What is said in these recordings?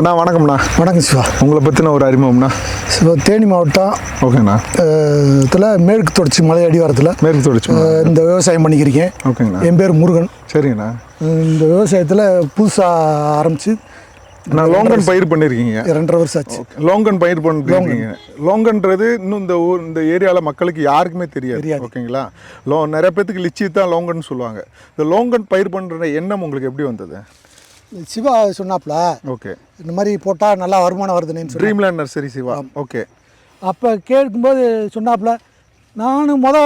அண்ணா வணக்கம்ண்ணா. வணக்கம் சிவா. உங்களை பற்றின ஒரு அறிமுகம்ண்ணா. சிவா தேனி மாவட்டம் ஓகேண்ணா. த்துல மேற்கு தொடர்ச்சி மலை அடிவாரத்தில் மேற்கு தொடர்ச்சி இந்த விவசாயம் பண்ணிக்கிறேன் ஓகேங்கண்ணா. என் பேர் முருகன். சரிங்கண்ணா. இந்த விவசாயத்தில் புதுசாக ஆரம்பித்து நான் லோங்கன் பயிர் பண்ணியிருக்கீங்க ரெண்டரை வருஷம் ஆச்சு. லோங்கன் பயிர் பண்ணிருக்கீங்க. லோங்கன்றது இன்னும் இந்த ஊர் இந்த ஏரியாவில் மக்களுக்கு யாருக்குமே தெரியாது. தெரியாது. ஓகேங்களா? லோ நிறைய பேத்துக்கு லிச்சி தான் லோங்கன் சொல்லுவாங்க. இந்த லோங்கன் பயிர் பண்ணுற எண்ணம் உங்களுக்கு எப்படி வந்தது? சிவா சொன்னாப்புல ஓகே. இந்த மாதிரி போட்டால் நல்லா வருமானம் வருதுன்னு சொல்லி ட்ரீம்லேண்ட் நர்சரி சிவா. ஓகே. அப்போ கேட்கும்போது சொன்னாப்புல நானும் முத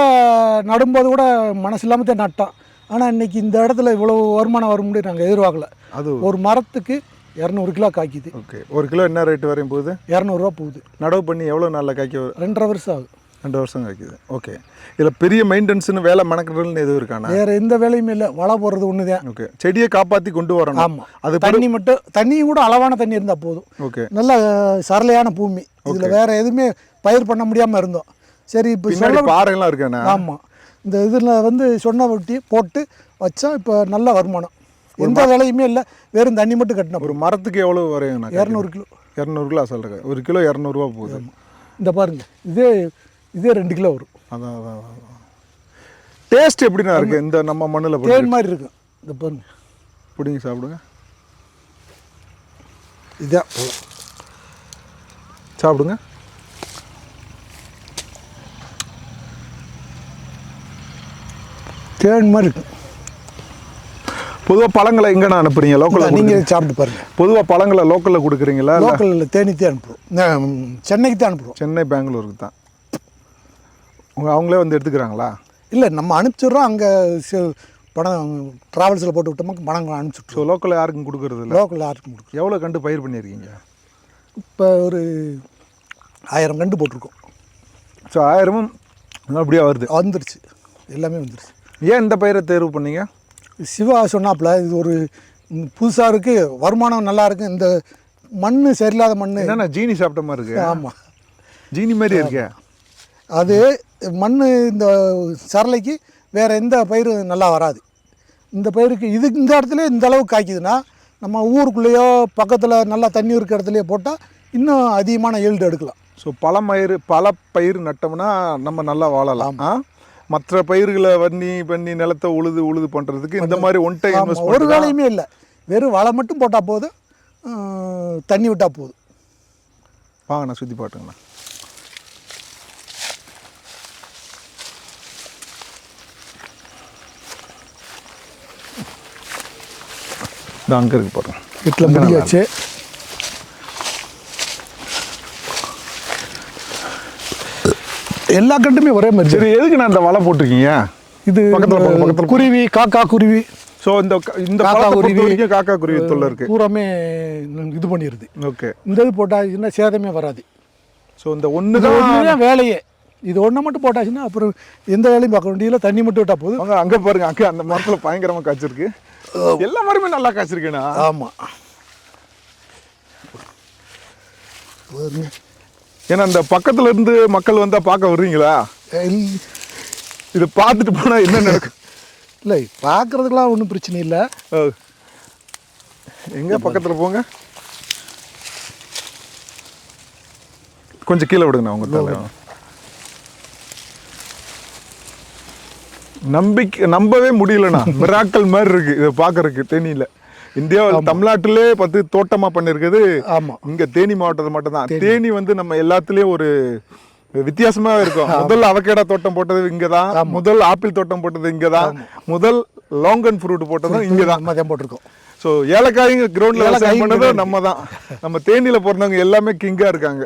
நடும்போது கூட மனசு இல்லாமல் தான் நட்டோம் ஆனால் இன்னைக்கு இந்த இடத்துல இவ்வளோ வருமானம் வரும் முடியும் நாங்கள் எதிர்பார்க்கல. அது ஒரு மரத்துக்கு இரநூறு கிலோ காய்க்குது. ஓகே. ஒரு கிலோ என்ன ரேட் வரையும் போகுது? இரநூறுவா போகுது. நடவு பண்ணி எவ்வளோ நாளில் காய்க்க? ரெண்டரை வருஷம் ஆகுது. ரெண்டு வருஷம் காய்க்குது ஓகே இதில் பெரிய மெயின்டெனன்ஸ்னு வேலை மெனக்கடல்னு எதுவும் இருக்காண்ணா வேறு எந்த வேலையுமே இல்லை. வலை போடுறது ஒன்று தான் ஓகே செடியை காப்பாற்றி கொண்டு வரணும். ஆமாம் அது தண்ணி மட்டும் தண்ணியும் கூட அளவான தண்ணி இருந்தால் போதும். ஓகே நல்ல சரளையான பூமி. இதில் வேறு எதுவுமே பயிர் பண்ண முடியாமல் இருந்தோம். சரி இப்போ சொல்ல பாறைலாம் இருக்காண்ணா ஆமாம் இந்த இதில் வந்து சொன்ன ஒட்டி போட்டு வச்சா இப்போ நல்ல வருமானம். எந்த வேலையுமே இல்லை. வெறும் தண்ணி மட்டும் கட்டின ஒரு மரத்துக்கு எவ்வளோ வரையும்ண்ணா இரநூறு கிலோ. இரநூறு கிலோ சொல்கிறேன் ஒரு கிலோ இரநூறுவா போகுது. இந்த பாருங்க. இதே இதே ரெண்டு கிலோ வரும். அதான் அதான் டேஸ்ட் எப்படிண்ணா இருக்கு? இந்த நம்ம மண்ணில் தேன் மாதிரி இருக்கும் இந்த பாருங்க. பிடிங்க சாப்பிடுங்க. இதான். சாப்பிடுங்க. தேன் மாதிரி இருக்கும் பொதுவாக பழங்களை எங்கண்ணா அனுப்புறீங்க? லோக்கலில் நீங்கள் சாப்பிட்டு பாருங்க. பொதுவாக பழங்களை லோக்கலில் கொடுக்குறீங்களா? லோக்கலில் தேனிக்கு தான் அனுப்புகிறோம் சென்னைக்கு தான் அனுப்புகிறோம் சென்னை பெங்களூருக்கு தான். அவங்களே வந்து எடுத்துக்கிறாங்களா? இல்லை நம்ம அனுப்பிச்சிடுறோம் அங்கே பணம் ட்ராவல்ஸில் போட்டு விட்டோமா பணம் அனுப்பிச்சுட்ருவோம். ஸோ லோக்கலில் யாருக்கும் கொடுக்கறது இல்லை? லோக்கலில் யாருக்கும் கொடுக்குறோம் எவ்வளோ கண்டு பயிர் பண்ணியிருக்கீங்க? இப்போ ஒரு ஆயிரம் கண்டு போட்டிருக்கோம். ஸோ ஆயிரமும் அப்படியே வருது. வந்துருச்சு. எல்லாமே வந்துருச்சு. ஏன் இந்த பயிரை தேர்வு பண்ணீங்க? சிவா சொன்னாப்புல இது ஒரு புதுசாக இருக்குது வருமானம் நல்லா இருக்கு இந்த மண் சரியில்லாத மண் என்னண்ணா ஜீனி சாப்பிட்ட மாதிரி இருக்கு? ஆமாம் ஜீனி மாதிரி இருக்கே. அது மண் இந்த சரளைக்கு வேறு எந்த பயிரும் நல்லா வராது. இந்த பயிருக்கு இது இந்த இடத்துல இந்த அளவுக்கு காய்க்குதுன்னா நம்ம ஊருக்குள்ளேயோ பக்கத்தில் நல்லா தண்ணி இருக்கிற இடத்துலையோ போட்டால் இன்னும் அதிகமான ஈல்டு எடுக்கலாம். ஸோ பல பயிர் பல பயிர் நட்டோம்னா நம்ம நல்லா வாழலாம். மற்ற பயிர்களை வன்னி பண்ணி நிலத்தை உழுது உழுது பண்ணுறதுக்கு இந்த மாதிரி ஒன் டைம் ஒரு வேலையுமே இல்லை. வெறும் வலை மட்டும் போட்டால் போதும் தண்ணி விட்டால் போதும். வாங்க நான் சுற்றி பாட்டுங்கண்ணா இது அங்கே இருக்கு பாருங்க. வீட்டில் முடியாச்சு. எல்லா கண்டுமே ஒரே மாதிரி சரி எதுக்கு நான் இந்த வலை போட்டிருக்கீங்க? இது பக்கத்துல பக்கத்துல குருவி காக்கா குருவி. ஸோ இந்த இந்த காக்கா குருவி. காக்கா குருவி தொல்லை இருக்கு. பூராமே இது பண்ணிடுது. ஓகே. இந்த இது போட்டால் இன்னும் சேதமே வராது. ஸோ இந்த ஒன்று தான் வேலையே. இது ஒன்றை மட்டும் போட்டாச்சுன்னா அப்புறம் எந்த வேலையும் பார்க்க வேண்டியதில்லை. தண்ணி மட்டும் விட்டால் போதும். அங்கே பாருங்க அங்கே அந்த மரத்தில் பயங்கரமாக காய்ச்சிருக்கு. எல்லா மரமே நல்லா காய்ச்சிருக்கேண்ணா ஆமாம் ஏன்னா இந்த பக்கத்துல இருந்து மக்கள் வந்தா பார்க்க வர்றீங்களா? இதை பார்த்துட்டு போனா என்ன நடக்கும்? இல்லை பார்க்குறதுக்கெலாம் ஒன்றும் பிரச்சனை இல்லை. எங்க பக்கத்துல போங்க. கொஞ்சம் கீழே விடுங்கண்ணா உங்க தலை நம்பிக்கை நம்பவே முடியலண்ணா. மிராக்கள் மாதிரி இருக்கு. இதை பார்க்கறதுக்கு தேனியில. இந்தியாவில் தமிழ்நாட்டிலே பத்து தோட்டமா பண்ணிருக்குது. ஆமாம் இங்க தேனி மாவட்டத்தில் மட்டும்தான். தேனி. வந்து நம்ம எல்லாத்துலயும் ஒரு வித்தியாசமா இருக்கும். முதல் அவகேடா தோட்டம் போட்டது இங்கதான். முதல் ஆப்பிள் தோட்டம் போட்டது இங்கதான். முதல் லாங்கன் ஃப்ரூட் போட்டதும் இங்கதான். நம்ம தான் போட்டிருக்கோம். ஸோ ஏலக்காய்ங்க கிரவுண்ட்ல விவசாயம் பண்ணதும் நம்ம தான் நம்ம தேனியில பிறந்தவங்க எல்லாமே கிங்கா இருக்காங்க.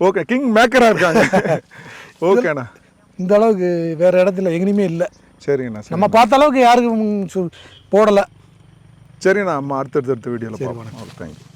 ஓகே கிங் மேக்கரா இருக்காங்க ஓகேண்ணா இந்த அளவுக்கு வேற இடத்துல எங்கேயுமே இல்லை. சரிங்கண்ணா சரி நம்ம பார்த்த அளவுக்கு யாருக்கும் சொ- போடலை. சரிண்ணா நம்ம அடுத்தடுத்த வீடியோவில் பார்ப்போம். தேங்க்யூ.